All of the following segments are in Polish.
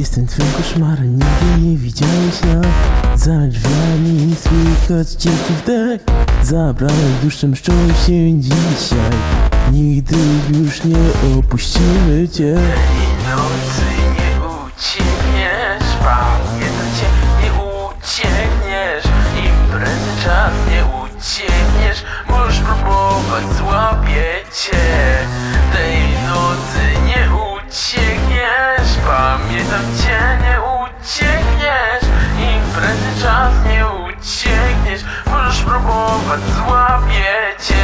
Jestem twym koszmarem, nigdy nie widziałeś nas. Za drzwiami słychać cienki wdech Zabrałem duszę mszczą się dzisiaj. Nigdy już nie opuścimy cię. Nocy nie uciekniesz Pamiętam cię, nie uciekniesz. Imprezy czas nie uciekniesz Możesz próbować, złapię cię Pamiętam cię, nie uciekniesz Imprezy czas nie uciekniesz. Możesz próbować, złapię cię.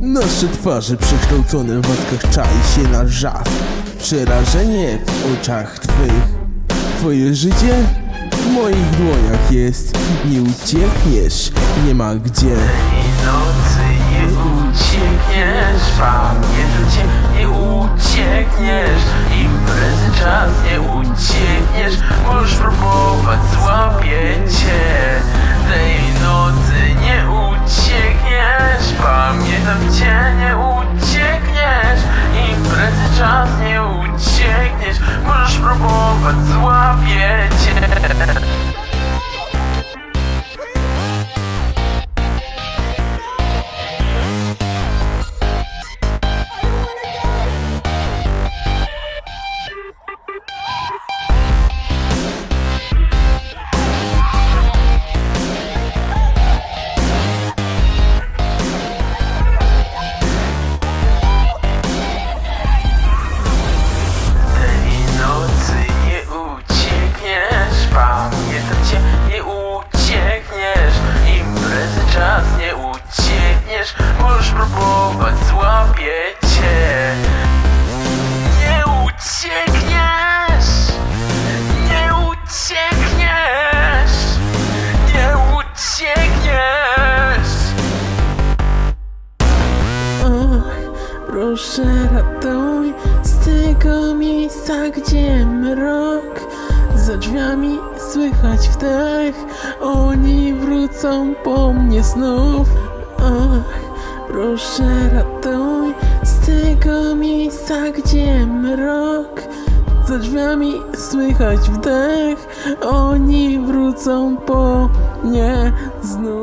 Nasze twarze przekształcone w maskach czai się na Przerażenie w oczach twych Twoje życie w moich dłoniach jest. Nie uciekniesz, nie ma gdzie. I nocy nie uciekniesz Pamiętam cię, nie uciekniesz. Imprezy czas nie uciekniesz Możesz próbować, złapię cię. Tej nocy nie uciekniesz Pamiętam cię, nie uciekniesz. Imprezy czas nie uciekniesz Możesz próbować, złapię cię Proszę ratuj z tego miejsca, gdzie mrok. Za drzwiami słychać wdech. Oni wrócą po mnie znów. Ach, proszę ratuj z tego miejsca, gdzie mrok. Za drzwiami słychać wdech. Oni wrócą po mnie znów